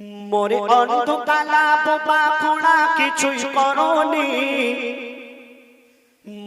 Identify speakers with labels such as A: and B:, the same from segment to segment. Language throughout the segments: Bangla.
A: মোরে অন্ধকালা বোবা খোড়া কিছুই করনি।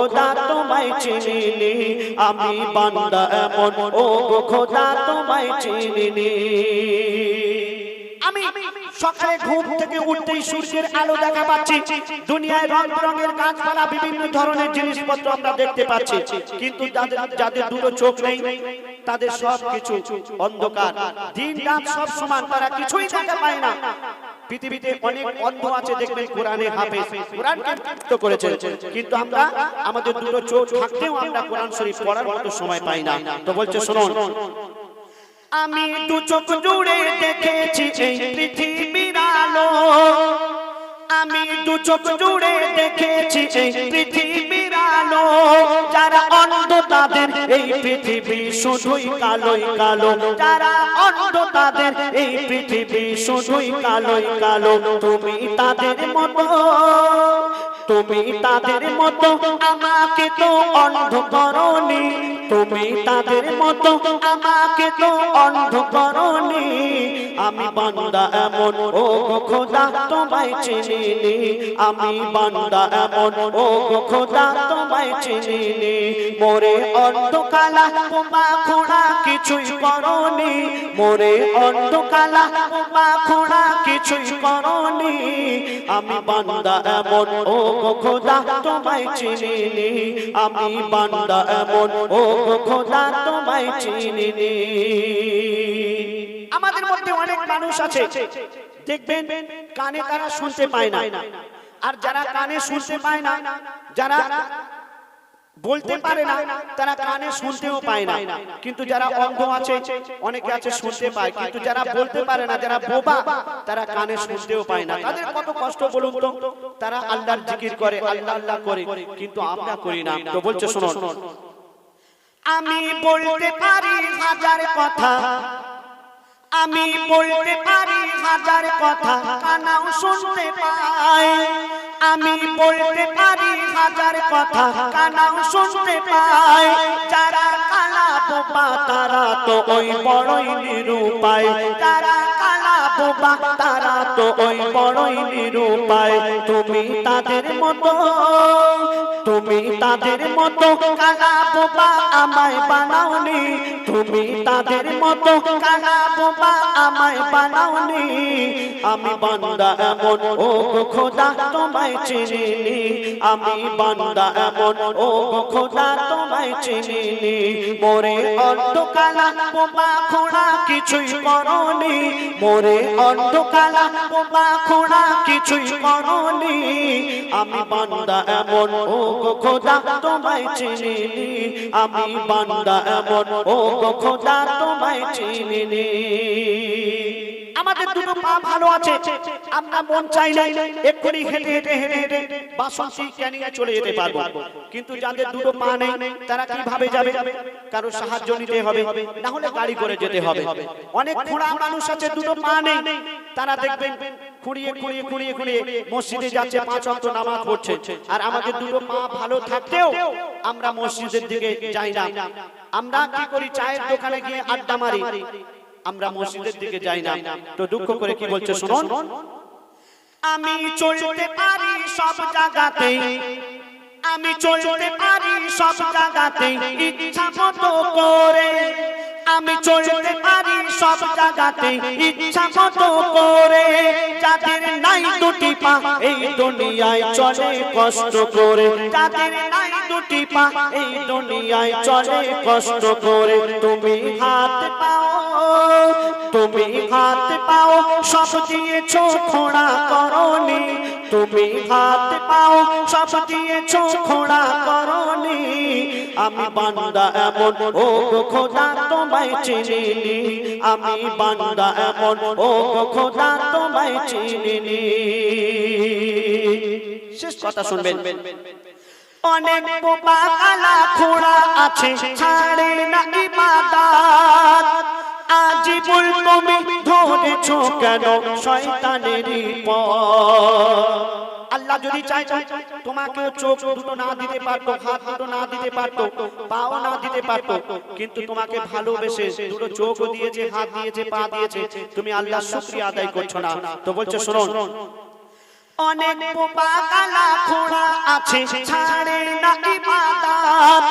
A: খোদা তোমায় চিনিনি। আমি বান্দা এমন ও গো খোদা তোমায় চিনিনি। আমি সকালে ঘুম থেকে উঠতেই সূর্যের আলো দেখা পাচ্ছি। দুনিয়ায় রং রঙের গাছপালা, বিভিন্ন ধরনের জিনিসপত্র আমরা দেখতে পাচ্ছি। কিন্তু যাদের যাদের দুটো চোখ নেই, তাদের সব কিছু অন্ধকার। দিন রাত সব সমান, তারা কিছুই দেখা পায় না। পৃথিবীতে অনেক অন্ধ আছে, দেখবেন কোরআনে হাফেজ। কোরআনকে মুক্ত করেছেন কিন্তু আমরা, আমাদের দুটো চোখ থাকতেও আমরা কোরআন শরীফ পড়ার মতো সময় পাই না। তো বলছে শুনুন আমি দু চোখ জুড়ে দেখেছি এই পৃথিবীর আলো। আমি দু চোখ জুড়ে দেখেছি এই পৃথিবীর আলো যারা অন্ধ তাদের এই পৃথিবী শুধুই কালোই কালো। যারা অন্ধ তাদের এই পৃথিবী শুধুই কালোই কালো। তুমি তাদের মতো, তুমি তাদের মতো, আমাকে তো অন্ধ করনি। তুমি তাদের মতো, আমাকে তো অন্ধ করনি। আমি বান্দা এমন, ও খোদা, তোমায় চিনিনি। আমি বান্দা এমন, ও খোদা, তোমায় চিনিনি। মোরে অন্ধকালা, বোমা খোড়া, কিছুই করনি। মোরে অন্ধকালা, বোমা খোড়া, কিছুই করনি। আমি বান্দা এমন, ও খোদা, তোমায় চিনিনি। আমি বান্দা এমন, ও খোদা, তোমায় চিনিনি। আমাদের মধ্যে অনেক মানুষ আছে। দেখবেন, কানে তারা শুনতে পায় না। আর যারা কানে শুনতে পায় না, যারা বলতে পারে না, তারা কানে শুনতেও পায় না। কিন্তু যারা অন্ধ আছে, অনেকে আছে শুনতে পায়। কিন্তু যারা বলতে পারে না, যারা বোবা, তারা কানে শুনতেও পায় না। তাদের কত কষ্ট বলুন তো? তারা আল্লাহর জিকির করে, আল্লাহ আল্লাহ করে, কিন্তু আমরা করি না। তো বলছে, শুনুন। আমি বলতে পারি হাজার কথা। আমি বলতে পারি হাজার কথা, কানাও শুনতে পাই। আমি বলতে পারি হাজার কথা, কানাও শুনতে পাই। যারা কালা বোবা তারা তো ওই বড়ই নিরুপায়, যারা কালা তারা তো ওই বড়ই নিরুপায়। তুমি তাদের মতো, তুমি তাদের মতো কালা বোবা আমায় বানাওনি? তুমি তাদের মতো কালা বোবা আমায় বানাওনি? আমি বান্দা এমন, ও খোদা, তোমায় চিনিনি। আমি বান্দা এমন, ও খোদা তোমায় চিনিনি মোরে অন্ধকালা বোবা খোড়া কিছুই করনি মোরে অন্ধকালা বোবা খোড়া কিছুই করনি আমি বান্দা এমন, ও খোদা, তোমায় চিনিনি আমি বান্দা এমন, ও খোদা, তোমায় পা ভালো আছে, আমরা মন চাইলে এক্ষুনি হেঁটে হেঁটে হেঁটে হেঁটে বাসন্তী ক্যানিংয়ে চলে যেতে পারব। কিন্তু যাদের দুটো পা নেই, তারা কীভাবে যাবে? কারও সাহায্য নিতে হবে, না হলে গাড়ি করে যেতে হবে। অনেক খোঁড়া মানুষ আছে, দুটো পা নেই। তারা দেখবেন খুঁড়িয়ে খুঁড়িয়ে খুঁড়িয়ে খুঁড়িয়ে মসজিদে যাচ্ছে, পাঁচ অক্ট নামাজ পড়ছে। আর আমাদের দুটো পা ভালো থাকতেও আমরা মসজিদের দিকে যাই না। আমরা কি করি? চায়ের দোকানে গিয়ে আড্ডা মারি। আমরা মসজিদের দিকে যাই না। তো দুঃখ করে কি বলছে শুনুন? আমি চলতে পারি সব জায়গাতে। আমি চলতে পারি সব জায়গাতে। ইচ্ছা মতো করে। আমি চলতে পারি সব জায়গাতে। ইচ্ছা মতো করে। যাদের নাই দুটি পা এই দুনিয়ায় চলে কষ্ট করে। যাদের নাই দুটি এই দুনিয়ায় চলে, কষ্ট করে তুমি হাত পাও, তুমি হাত পাও, সব দিয়েছ খোড়া করনি, তুমি হাত পাও, সব দিয়েছ খোড়া করনি। আমি বান্দা এমন, ও খোদা তোমায় চিনিনি। আমি বান্দা এমন, ও খোদা তোমায় চিনিনি। শেষ কথা শুনবেন। অনেক বোবা কালা খোড়া আছে, ছাড়ে না ইবাদত। তুমি ধরেছো কেন শয়তানেরই পথ? আল্লাহ যদি তোমাকে চোখ দুটো না দিতে পারতো, হাত দুটো না দিতে পারতো, পাও না দিতে পারতো, কিন্তু তোমাকে ভালোবেসে দুটো চোখ দিয়েছে, হাত দিয়েছে, পা দিয়েছে, তুমি আল্লাহ শুকরিয়া আদায় করছ না। তো বলছো, শোনো অনেক বোবা কালা খোড়া আছে ছাড়ে না ইবাদত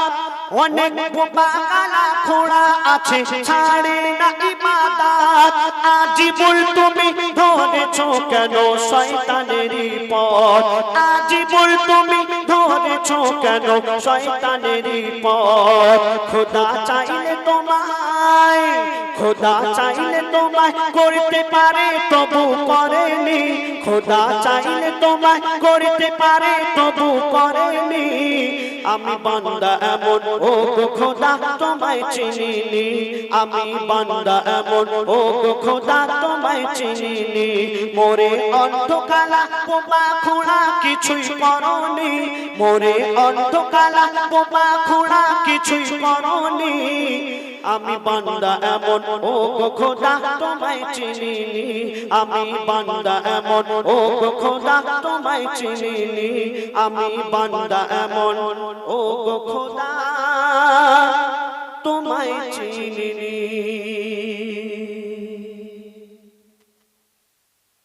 A: অনেক বোবা কালা খোড়া আছে ছাড়ে না ইবাদত আজিবুল তুমি ধরেছো কেন শয়তানেরই পথ? আজিবুল তুমি ধরেছো কেন শয়তানেরই পথ? খোদা চাইলে তোমায় খোদা চাইলে তোমায় করতে পারে, তবু করেনি। খোদা চাইলে তোমায় করতে পারে, তবু করেনি। আমি বান্দা এমন, ও গো খোদা, তোমায় চিনিনি। আমি বান্দা এমন, ও গো খোদা, তোমায় চিনিনি। মোরে অন্ধকালা বোবা খোড়া, কিছুই করনি। মোরে অন্ধকালা বোবা খোড়া, কিছুই করনি। আমি বান্দা এমন, ও খোদা, তোমায় চিনিনি। আমি বান্দা এমন, ও খোদা, তোমায় চিনিনি। আমি বান্দা এমন, ও খোদা, তোমায় চিনিনি।